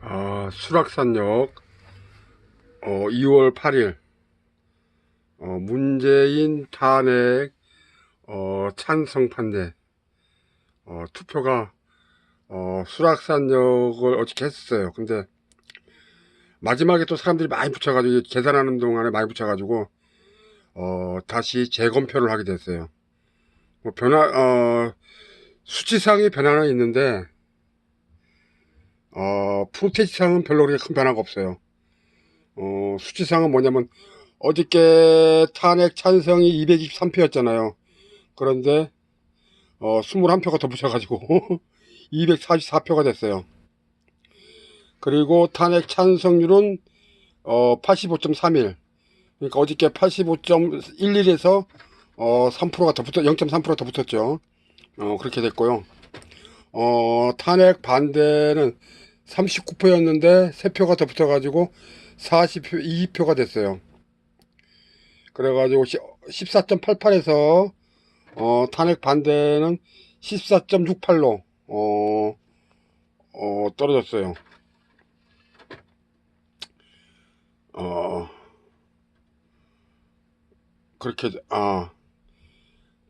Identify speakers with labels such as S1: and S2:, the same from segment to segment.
S1: 아, 수락산역 어, 2월 8일 어, 문재인 탄핵 어, 찬성 판대 어, 투표가 어, 수락산역을 어저께 했었어요. 근데 마지막에 또 사람들이 많이 붙여가지고 계산하는 동안에 많이 붙여가지고 어, 다시 재검표를 하게 됐어요. 뭐 변화 어, 수치상의 변화는 있는데 어, 프로테이지상은 별로 그렇게 큰 변화가 없어요. 어, 수치상은 뭐냐면, 어저께 탄핵 찬성이 223표였잖아요. 그런데, 어, 21표가 더 붙여가지고, 244표가 됐어요. 그리고 탄핵 찬성률은, 어, 85.31. 그러니까 어저께 85.11에서, 어, 3%가 더 붙어, 0.3%가 더 붙었죠. 어, 그렇게 됐고요. 어, 탄핵 반대는 39표였는데 3표가 더 붙어가지고 40표, 2표가 됐어요. 그래가지고 14.88에서 어, 탄핵 반대는 14.68로 어, 어, 떨어졌어요. 어, 그렇게, 아,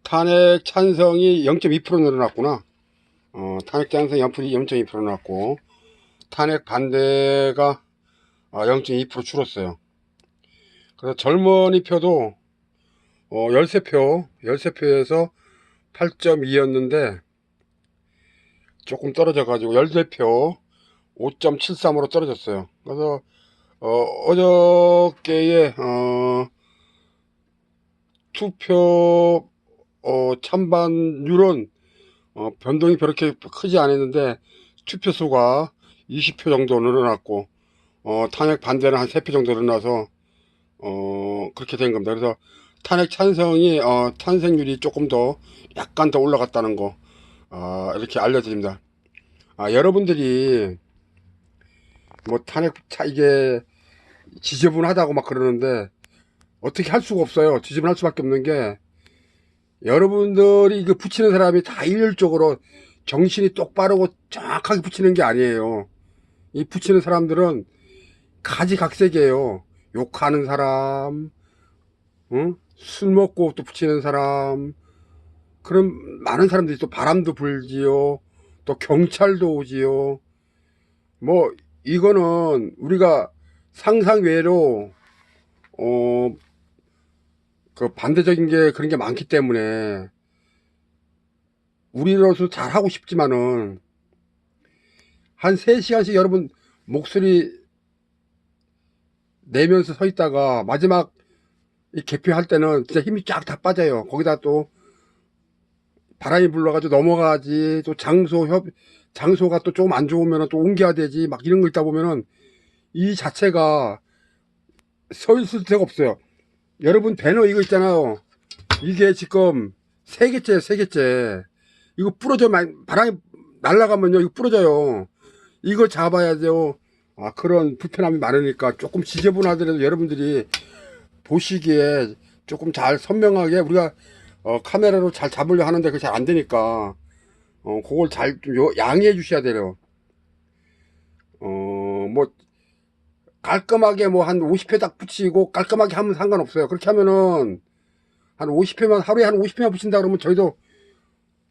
S1: 탄핵 찬성이 0.2% 늘어났구나. 어, 탄핵 찬성이 0.2% 늘어났고, 탄핵 반대가 0.2% 줄었어요. 그래서 젊은이 표도 어, 13표, 13표에서 8.2였는데 조금 떨어져가지고 14표 5.73으로 떨어졌어요. 그래서 어, 어저께의 어, 투표 어, 찬반율은 어, 변동이 그렇게 크지 않았는데 투표 수가 20표 정도 늘어났고 어, 탄핵 반대는 한 3표 정도 늘어나서 어, 그렇게 된 겁니다. 그래서 탄핵 찬성이 어, 탄생률이 조금 더 약간 더 올라갔다는 거 어, 이렇게 알려드립니다. 아, 여러분들이 뭐 탄핵 차 이게 지저분하다고 막 그러는데 어떻게 할 수가 없어요. 지저분할 수밖에 없는 게 여러분들이 그 붙이는 사람이 다 일률적으로 정신이 똑바르고 정확하게 붙이는 게 아니에요. 이 붙이는 사람들은 가지각색이에요. 욕하는 사람, 응? 술 먹고 또 붙이는 사람, 그런 많은 사람들이 또 바람도 불지요. 또 경찰도 오지요. 뭐 이거는 우리가 상상 외로 어, 그 반대적인 게 그런 게 많기 때문에 우리로서 잘 하고 싶지만은 한 3시간씩 여러분 목소리 내면서 서 있다가 마지막 이 개표할 때는 진짜 힘이 쫙 다 빠져요. 거기다 또 바람이 불러가지고 넘어가지 또 장소 협 장소가 또 조금 안 좋으면 또 옮겨야 되지 막 이런 거 있다 보면은 이 자체가 서 있을 데가 없어요. 여러분 배너 이거 있잖아요. 이게 지금 세 개째 세 개째 이거 부러져 바람이 날아가면요 이거 부러져요. 이거 잡아야 돼요. 아, 그런 불편함이 많으니까 조금 지저분하더라도 여러분들이 보시기에 조금 잘 선명하게 우리가 어, 카메라로 잘 잡으려 하는데 그게 잘 안 되니까 어, 그걸 잘 좀 양해해 주셔야 돼요. 어, 뭐 깔끔하게 뭐 한 50회 딱 붙이고 깔끔하게 하면 상관없어요. 그렇게 하면은 한 50회만 하루에 한 50회만 붙인다 그러면 저희도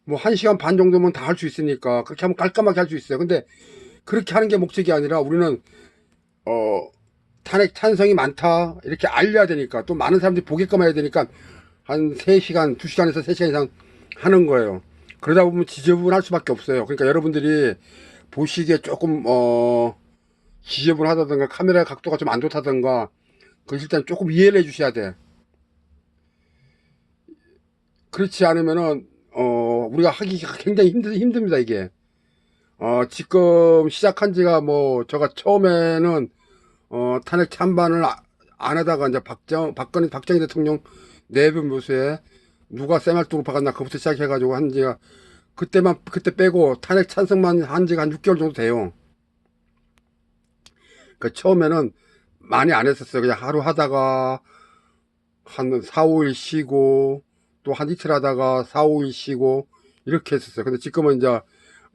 S1: 뭐 1시간 반 정도면 다 할 수 있으니까 그렇게 하면 깔끔하게 할 수 있어요. 근데 그렇게 하는 게 목적이 아니라 우리는 어 탄핵 찬성이 많다 이렇게 알려야 되니까 또 많은 사람들이 보게끔 해야 되니까 한 3시간 2시간에서 3시간 이상 하는 거예요 그러다 보면 지저분할 수밖에 없어요 그러니까 여러분들이 보시기에 조금 어 지저분 하다든가 카메라 각도가 좀 안 좋다든가 그 일단 조금 이해를 해 주셔야 돼 그렇지 않으면은 어 우리가 하기가 굉장히 힘들, 힘듭니다 이게 어, 지금 시작한 지가 뭐, 저가 처음에는, 어, 탄핵 찬반을 아- 안 하다가 이제 박정, 박근혜, 박정희 대통령 내분 묘수에 누가 쌩알뚝으로 박았나, 그부터 시작해가지고 한 지가, 그때만, 그때 빼고 탄핵 찬성만 한 지가 한 6개월 정도 돼요. 그 처음에는 많이 안 했었어요. 그냥 하루 하다가 한 4, 5일 쉬고, 또 한 이틀 하다가 4, 5일 쉬고, 이렇게 했었어요. 근데 지금은 이제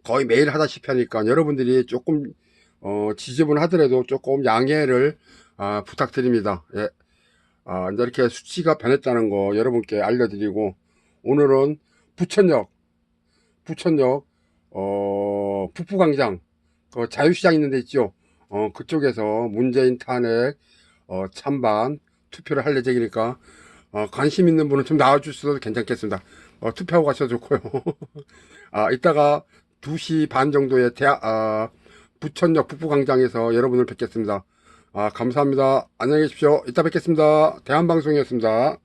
S1: 거의 매일 하다시피 하니까 여러분들이 조금 어, 지저분하더라도 조금 양해를 아, 부탁드립니다. 예. 아, 이제 이렇게 수치가 변했다는 거 여러분께 알려드리고 오늘은 부천역 부천역 어, 북부광장 그 자유시장 있는 데 있죠. 어, 그쪽에서 문재인 탄핵 어, 찬반 투표를 할 예정이니까 어, 관심 있는 분은 좀 나와주셔도 괜찮겠습니다. 어, 투표하고 가셔도 좋고요. 아, 이따가 2시 반 정도에 대학, 아, 부천역 북부광장에서 여러분을 뵙겠습니다. 아, 감사합니다. 안녕히 계십시오. 이따 뵙겠습니다. 대한방송이었습니다.